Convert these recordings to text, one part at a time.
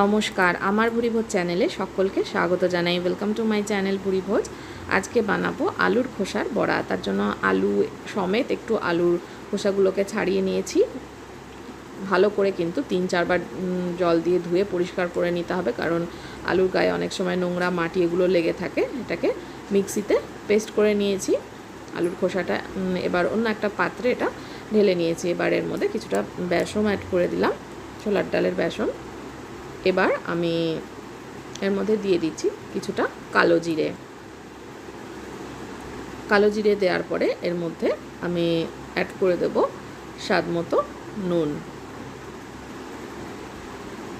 নমস্কার, আমার ভুরিভোজ চ্যানেলে সকলকে স্বাগত জানাই। Welcome to my channel Bhuribhoj. আজকে বানাবো আলুর খোসার বড়া। তার জন্য আলু সমেত একটু আলুর খোসাগুলোকে ছাড়িয়ে নিয়েছি। ভালো করে কিন্তু তিন চারবার জল দিয়ে ধুয়ে পরিষ্কার করে নিতে হবে। কারণ আলুর গায়ে অনেক সময় নোংরা মাটি এগুলো লেগে থাকে। এটাকে মিক্সিতে পেস্ট করে নিয়েছি। আলুর খোসাটা এবার অন্য একটা পাত্রে এটা ঢেলে নিয়েছি। এবার এর মধ্যে কিছুটা বেসন অ্যাড করে দিলাম। ছোলার ডালের বেসন। এবার আমি এর মধ্যে দিয়ে দিচ্ছি কিছুটা কালো জিরে। কালো জিরে দেওয়ার পরে এর মধ্যে আমি অ্যাড করে দেব স্বাদ মতো নুন।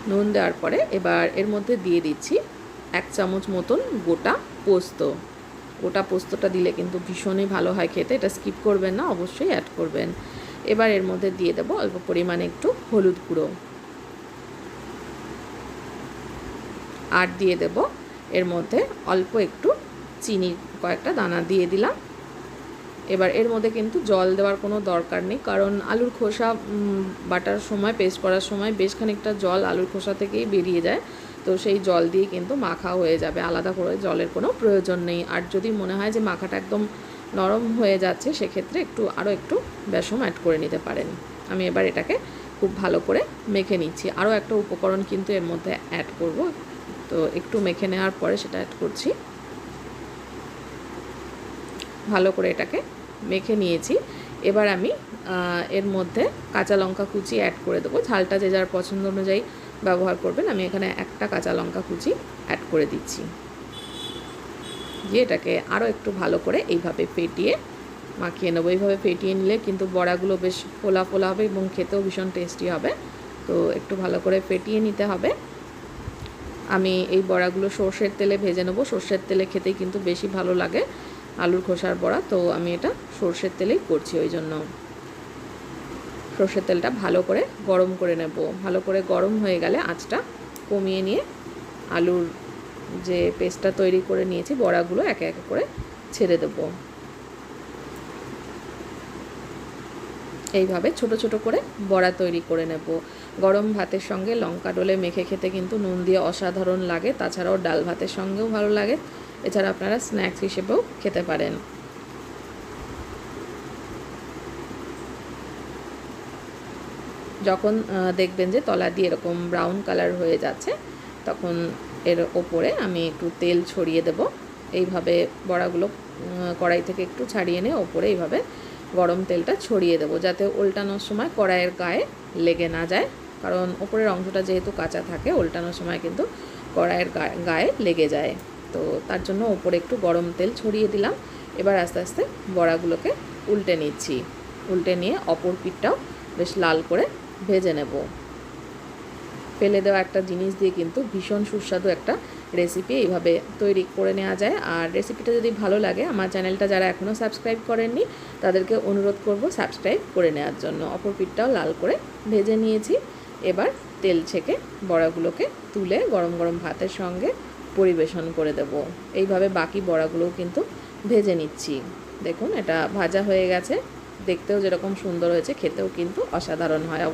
নুন দেওয়ার পরে এবার এর মধ্যে দিয়ে দিচ্ছি এক চামচ মতন গোটা পোস্ত। গোটা পোস্তটা দিলে কিন্তু ভীষণই ভালো হয় খেতে, এটা স্কিপ করবেন না, অবশ্যই অ্যাড করবেন। এবার এর মধ্যে দিয়ে দেবো অল্প পরিমাণে একটু হলুদ গুঁড়ো। আর দিয়ে দেব। এর মধ্যে অল্প একটু চিনি, কয়েকটা দানা দিয়ে দিলাম। এবার এর মধ্যে কিন্তু জল দেওয়ার কোনো দরকার নেই, কারণ আলুর খোসা বাটার সময়, পেস্ট করার সময় বেশ খানিকটা জল আলুর খোসা থেকেই বেরিয়ে যায়। তো সেই জল দিয়ে কিন্তু মাখা হয়ে যাবে, আলাদা করে জলের কোনো প্রয়োজন নেই। আর যদি মনে হয় যে মাখাটা একদম নরম হয়ে যাচ্ছে, সেক্ষেত্রে একটু, আরও একটু বেসম অ্যাড করে নিতে পারেন। আমি এবার এটাকে খুব ভালো করে মেখে নিচ্ছি। আরও একটা উপকরণ কিন্তু এর মধ্যে অ্যাড করব। তো একটু মেখে নেওয়ার পরে সেটা অ্যাড করছি। ভালো করে এটাকে মেখে নিয়েছি। এবার আমি এর মধ্যে কাঁচা লঙ্কা কুচি অ্যাড করে দেবো। ঝালটা যে যার পছন্দ অনুযায়ী ব্যবহার করবেন, আমি এখানে একটা কাঁচা লঙ্কা কুচি অ্যাড করে দিচ্ছি। দিয়ে এটাকে আরও একটু ভালো করে এইভাবে ফেটিয়ে মাখিয়ে নেব। এইভাবে ফেটিয়ে নিলে কিন্তু বড়াগুলো বেশ ফোলা ফোলা হবে এবং খেতেও ভীষণ টেস্টি হবে। তো একটু ভালো করে ফেটিয়ে নিতে হবে। আমি এই বড়াগুলো সর্ষের তেলে ভেজে নেব। সর্ষের তেলে খেতেই কিন্তু বেশি ভালো লাগে আলুর খোসার বড়া। তো আমি এটা সর্ষের তেলেই করছি ওই জন্য। সর্ষের তেলটা ভালো করে গরম করে নেব। ভালো করে গরম হয়ে গেলে আঁচটা কমিয়ে নিয়ে আলুর যে পেস্টটা তৈরি করে নিয়েছি, বড়াগুলো একে একে করে ছেড়ে দেবো। এইভাবে ছোট ছোট করে বড়া তৈরি করে নেব। গরম ভাতের সঙ্গে লঙ্কা ডলে মেখে খেতে কিন্তু নুন দিয়ে অসাধারণ লাগে, তাছাড়াও ডাল ভাতের সঙ্গেও ভালো লাগে। এছাড়া আপনারা স্ন্যাক্স হিসেবেও খেতে পারেন। যখন দেখবেন যে তলা দিয়ে এরকম ব্রাউন কালার হয়ে যাচ্ছে, তখন এর ওপরে আমি একটু তেল ছড়িয়ে দেব। এইভাবে বড়াগুলো কড়াই থেকে একটু ছাড়িয়ে নিয়ে ওপরে এইভাবে গরম তেলটা ছড়িয়ে দেবো যাতে উল্টানোর সময় কড়াইয়ের গায়ে লেগে না যায়। কারণ ওপরের অংশটা যেহেতু কাঁচা থাকে উল্টানোর সময় কিন্তু কড়াইয়ের গায়ে লেগে যায়। তো তার জন্য ওপরে একটু গরম তেল ছড়িয়ে দিলাম। এবার আস্তে আস্তে বড়াগুলোকে উল্টে নিচ্ছি। উল্টে নিয়ে অপর পিঠটাও বেশ লাল করে ভেজে নেব। ফেলে দেওয়া একটা জিনিস দিয়ে কিন্তু ভীষণ সুস্বাদু একটা রেসিপি এইভাবে তৈরি করে নেওয়া যায়। আর রেসিপিটা যদি ভালো লাগে, আমার চ্যানেলটা যারা এখনও সাবস্ক্রাইব করেননি, তাদেরকে অনুরোধ করব সাবস্ক্রাইব করে নেওয়ার জন্য। অপর পিঠটাও লাল করে ভেজে নিয়েছি। এবার তেল ছেঁকে বড়াগুলোকে তুলে গরম গরম ভাতের সঙ্গে পরিবেশন করে দেব। এইভাবে বাকি বড়াগুলোও কিন্তু ভেজে নিচ্ছি। দেখুন, এটা ভাজা হয়ে গেছে। দেখতেও যেরকম সুন্দর হয়েছে, খেতেও কিন্তু অসাধারণ হয়।